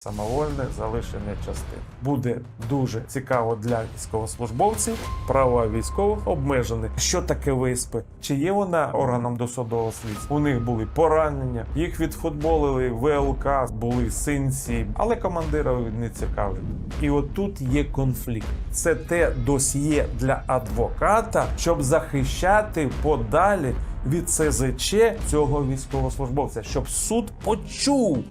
Самовольне залишення частин буде дуже цікаво для військовослужбовців. Права військових обмежені. Що таке ВСП? Чи є вона органом досудового слідства? У них були поранення, їх відфутболили ВЛК, були синці, але командира не цікавить. І от тут є конфлікт. Це те досьє для адвоката, щоб захищати подалі від СЗЧ цього військовослужбовця, щоб суд почув.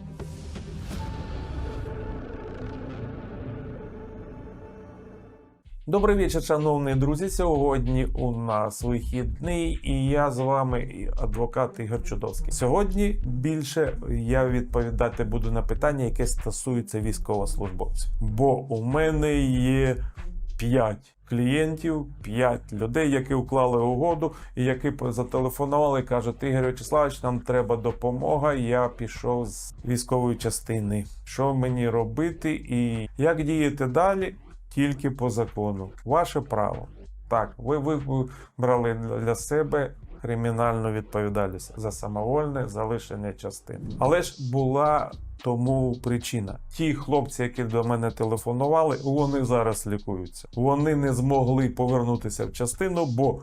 Добрий вечір, шановні друзі. Сьогодні у нас вихідний, і я з вами адвокат Ігор Чудовський. Сьогодні більше я відповідати буду на питання, яке стосується військовослужбовців. Бо у мене є 5 клієнтів, 5 людей, які уклали угоду, і які зателефонували і кажуть: Ігор Вячеславович, нам треба допомога. Я пішов з військової частини. Що мені робити і як діяти далі? Тільки по закону. Ваше право. Так, ви вибрали для себе кримінальну відповідальність за самовольне залишення частини. Але ж була тому причина. Ті хлопці, які до мене телефонували, вони зараз лікуються. Вони не змогли повернутися в частину, бо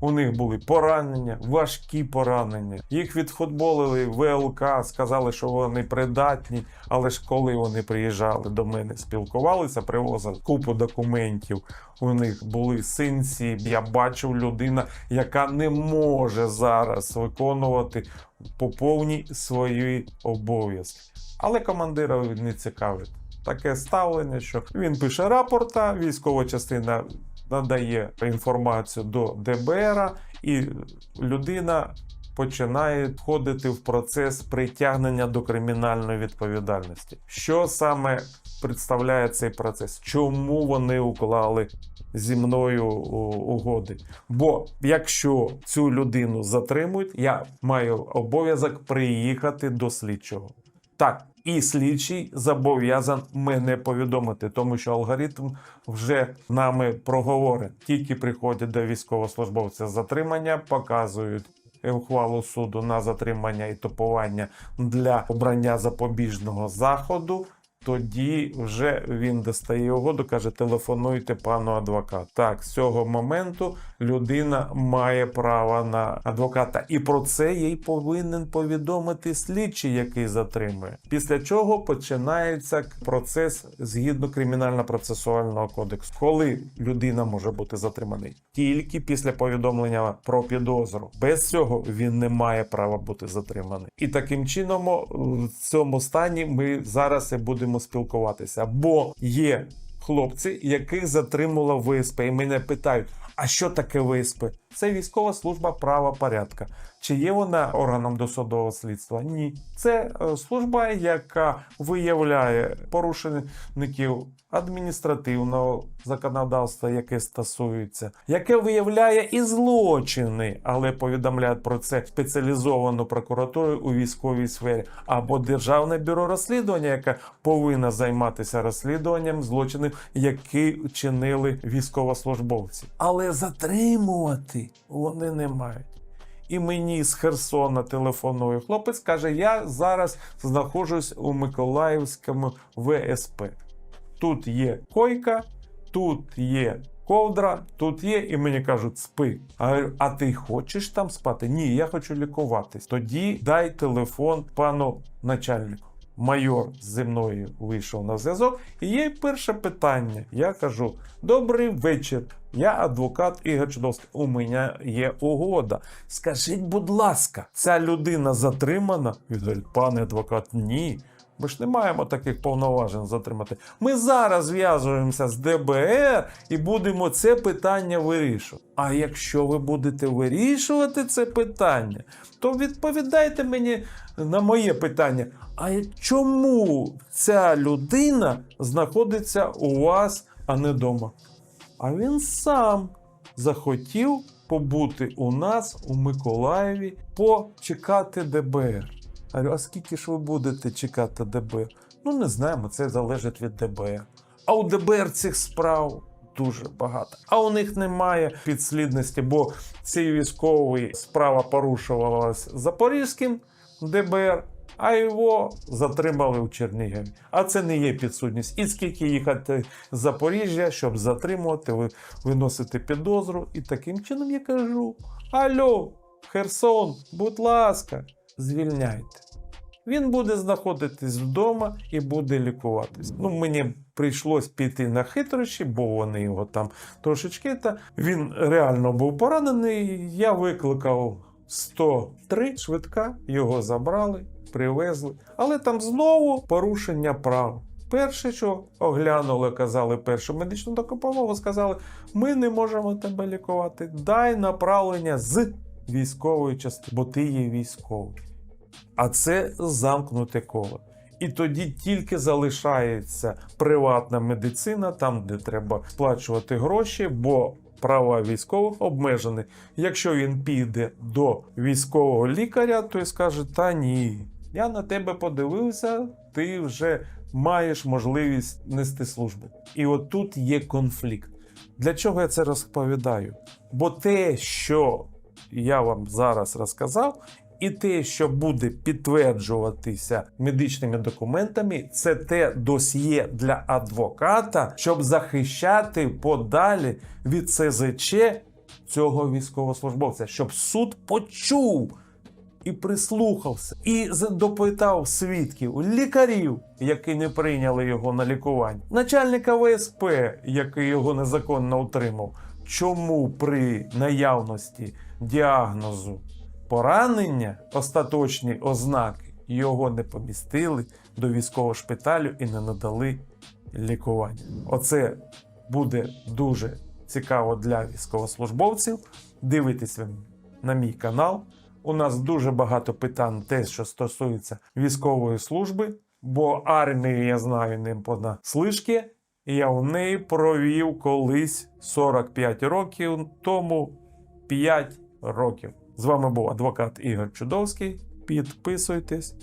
у них були поранення, важкі поранення. Їх відфутболили ВЛК, сказали, що вони придатні. Але ж коли вони приїжджали до мене, спілкувалися, привозили купу документів. У них були синці. Я бачив людина, яка не може зараз виконувати по повній свої обов'язки. Але командира не цікавить таке ставлення, що він пише рапорта, військова частина надає інформацію до ДБР, і людина починає входити в процес притягнення до кримінальної відповідальності. Що саме представляє цей процес? Чому вони уклали зі мною угоди? Бо якщо цю людину затримують, я маю обов'язок приїхати до слідчого. Так, і слідчий зобов'язан мене повідомити, тому що алгоритм вже нами проговорить. Тільки приходять до військовослужбовця затримання, показують ухвалу суду на затримання і топування для обрання запобіжного заходу. Тоді вже він достає угоду, каже: телефонуйте пану адвокату. Так, з цього моменту людина має право на адвоката, і про це їй повинен повідомити слідчий, який затримує. Після чого починається процес згідно кримінально-процесуального кодексу, коли людина може бути затриманий тільки після повідомлення про підозру. Без цього він не має права бути затриманий. І таким чином, в цьому стані ми зараз і будемо спілкуватися, бо є хлопці, яких затримала ВСП, і мене питають. А що таке ВСП? Це військова служба права порядка. Чи є вона органом досудового слідства? Ні. Це е, служба, яка виявляє порушників адміністративного законодавства, яке стосується, яке виявляє і злочини, але повідомляє про це спеціалізовану прокуратуру у військовій сфері, або Державне бюро розслідування, яке повинна займатися розслідуванням злочинів, які чинили військовослужбовці. Але затримувати вони не мають. І мені з Херсона телефонує хлопець, каже: Я зараз знаходжусь у Миколаївському ВСП. Тут є койка, тут є ковдра, тут є, і мені кажуть, спи. А, а ти хочеш там спати? Ні, я хочу лікуватись. Тоді дай телефон пану начальнику. Майор зі мною вийшов на зв'язок, і є перше питання. Я кажу: Добрий вечір. Я адвокат Ігор Чудовський. У мене є угода. Скажіть, будь ласка, ця людина затримана? Він говорить, пане адвокат, ні. Ми ж не маємо таких повноважень затримати. Ми зараз зв'язуємося з ДБР і будемо це питання вирішувати. А якщо ви будете вирішувати це питання, то відповідайте мені на моє питання. А чому ця людина знаходиться у вас, а не вдома? А він сам захотів побути у нас у Миколаєві, почекати ДБР. Говорю, а скільки ж ви будете чекати ДБР? Ну, не знаємо, це залежить від ДБР. А у ДБР цих справ дуже багато. А у них немає підслідності, бо цей військовий справа порушувалась Запорізьким ДБР, а його затримали у Чернігові. А це не є підсудність. І скільки їхати з Запоріжжя, щоб затримувати, ви- виносити підозру. І таким чином я кажу: Алло, Херсон, будь ласка, звільняйте. Він буде знаходитись вдома і буде лікуватись. Ну, мені прийшлось піти на хитрощі, бо вони його там трошечки. Та він реально був поранений. Я викликав 103 швидка, його забрали, привезли. Але там знову порушення прав. Перше, що оглянули, казали першу медичну допомогу, сказали: ми не можемо тебе лікувати. Дай направлення з військової частини, бо ти є військовий. А це замкнуте коло. І тоді тільки залишається приватна медицина, там, де треба сплачувати гроші, бо права військових обмежені. Якщо він піде до військового лікаря, то й скаже: Та ні, я на тебе подивився, ти вже маєш можливість нести службу. І от тут є конфлікт. Для чого я це розповідаю? Бо те, що я вам зараз розказав, і те, що буде підтверджуватися медичними документами, це те досьє для адвоката, щоб захищати подалі від СЗЧ цього військовослужбовця, щоб суд почув і прислухався, і допитав свідків, лікарів, які не прийняли його на лікування, начальника ВСП, який його незаконно утримав. Чому при наявності діагнозу поранення, остаточні ознаки, його не помістили до військового шпиталю і не надали лікування? Оце буде дуже цікаво для військовослужбовців. Дивитесь ви на мій канал. У нас дуже багато питань, те, що стосується військової служби, бо армії я знаю не понаслишки. Я в неї провів колись 45 років тому 5 років. З вами був адвокат Ігор Чудовський. Підписуйтесь,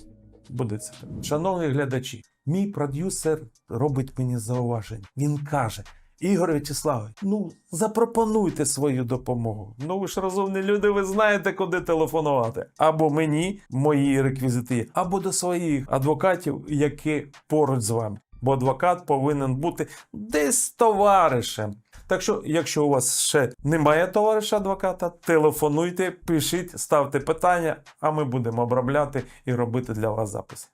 буде це. Шановні глядачі, мій продюсер робить мені зауваження. Він каже: Ігор Вячеславович, ну запропонуйте свою допомогу. Ну ви ж розумні люди, ви знаєте, куди телефонувати. Або мені, мої реквізити, або до своїх адвокатів, які поруч з вами. Бо адвокат повинен бути десь товаришем. Так що, якщо у вас ще немає товариша адвоката, телефонуйте, пишіть, ставте питання, а ми будемо обробляти і робити для вас записи.